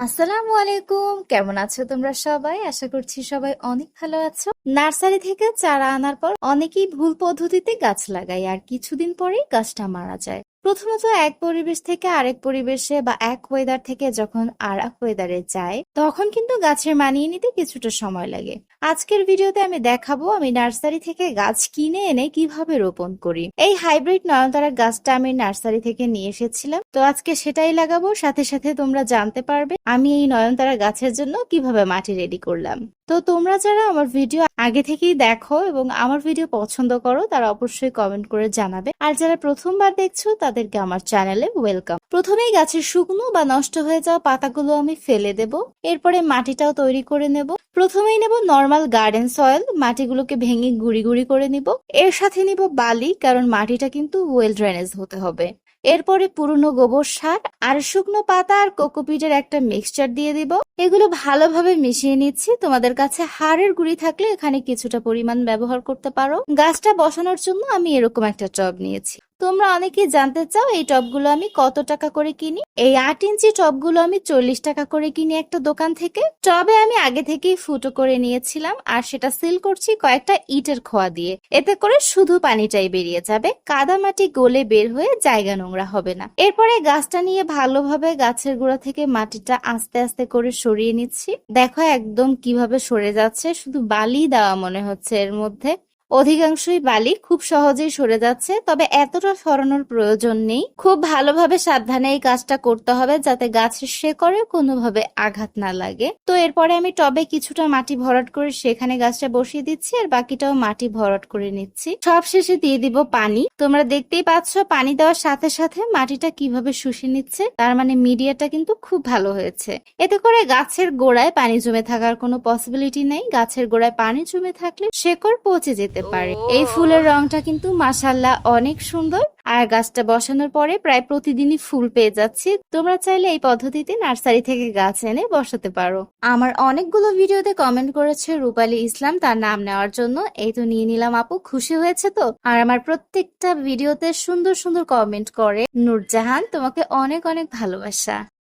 আসসালামু আলাইকুম। কেমন আছো তোমরা সবাই? আশা করছি সবাই অনেক ভালো আছো। নার্সারি থেকে চারা আনার পর অনেকেই ভুল পদ্ধতিতে গাছ লাগায় আর কিছুদিন পরেই গাছটা মারা যায়। প্রথমত এক পরিবেশ থেকে আরেক পরিবেশে বা এক ওয়েদার থেকে যখন আর এক ওয়েদারে যায়, তখন কিন্তু গাছের মানিয়ে নিতে কিছুটা সময় লাগে। আজকের ভিডিওতে আমি দেখাবো আমি নার্সারি থেকে গাছ কিনে এনে কীভাবে রোপণ করি। এই হাইব্রিড নয়নতারা গাছটা আমি নার্সারি থেকে নিয়ে এসেছিলাম। তো আজকে সেটাই লাগাবো, সাথে সাথে তোমরা জানতে পারবে আমি এই নয়নতারা গাছের জন্য কীভাবে মাটি রেডি করলাম। তো তোমরা যারা আমার ভিডিও আগে থেকেই দেখো এবং আমার ভিডিও পছন্দ করো, তারা অবশ্যই কমেন্ট করে জানাবে। আর যারা প্রথমবার দেখছ, তাদেরকে আমার চ্যানেলে ওয়েলকাম প্রথমেই গাছের শুকনো বা নষ্ট হয়ে যাওয়া পাতাগুলো আমি ফেলে দেব, এরপরে মাটিটাও তৈরি করে নেব। প্রথমেই নেব নর্মাল গার্ডেন সয়েল মাটিগুলোকে ভেঙে গুঁড়ি গুঁড়ি করে নিব। এর সাথে নিব বালি, কারণ মাটিটা কিন্তু ওয়েল ড্রেনেজ হতে হবে। এরপরে পুরনো গোবর সার আর শুকনো পাতা আর কোকোপিটের একটা মিক্সচার দিয়ে দিব। এগুলো ভালোভাবে মিশিয়ে নিচ্ছি। তোমাদের কাছে হাড়ের গুঁড়ি থাকলে এখানে কিছুটা পরিমাণ ব্যবহার করতে পারো। গাছটা বসানোর জন্য আমি এরকম একটা টব নিয়েছি। তোমরা অনেকেই জানতে চাও এই টবগুলো আমি কত টাকা করে কিনি? এই আট ইঞ্চি টবগুলো আমি চল্লিশ টাকা করে কিনি একটা দোকান থেকে। টবে আমি আগে থেকেই ফুটো করে নিয়েছিলাম আর সেটা সিল করছি কয়েকটা ইটের খোয়া দিয়ে। এতে করে শুধু পানিটাই বেরিয়ে যাবে, কাদা মাটি গলে বের হয়ে জায়গা নোংরা হবে না। এরপরে গাছটা নিয়ে ভালোভাবে গাছের গোড়া থেকে মাটিটা আস্তে আস্তে করে সরিয়ে নিচ্ছি। দেখো একদম কীভাবে সরে যাচ্ছে, শুধু বালি দেওয়া মনে হচ্ছে এর মধ্যে। অধিকাংশই বালি খুব সহজেই সরে যাচ্ছে, তবে এতটা সরানোর প্রয়োজন নেই। খুব ভালোভাবে সাবধানে এই কাজটা করতে হবে যাতে গাছের শেকড়ে কোনোভাবে আঘাত না লাগে। তো এরপরে আমি টবে কিছুটা মাটি ভরাট করে সেখানে গাছটা বসিয়ে দিচ্ছি আর বাকিটাও মাটি ভরাট করে নিচ্ছি। সব শেষে দিয়ে দিব পানি। তোমরা দেখতেই পাচ্ছ পানি দেওয়ার সাথে সাথে মাটিটা কীভাবে শুষে নিচ্ছে, তার মানে মিডিয়াটা কিন্তু খুব ভালো হয়েছে। এতে করে গাছের গোড়ায় পানি জমে থাকার কোনো পসিবিলিটি নেই। গাছের গোড়ায় পানি জমে থাকলে শেকড় পচে যেতে পারে। এই ফুলের রংটা কিন্তু মাসাল্লাহ অনেক সুন্দর। আর গাছটা বসানোর পরে প্রায় প্রতিদিনই ফুল পেয়ে যাচ্ছি। তোমরা চাইলে এই পদ্ধতিতে নার্সারি থেকে গাছ এনে বসাতে পারো। আমার অনেকগুলো ভিডিওতে কমেন্ট করেছে রূপালী ইসলাম তার নাম নেওয়ার জন্য। এই তো নিয়ে নিলাম আপু, খুশি হয়েছে তো? আর আমার প্রত্যেকটা ভিডিওতে সুন্দর সুন্দর কমেন্ট করে। নূরজাহান, তোমাকে অনেক অনেক ভালোবাসা।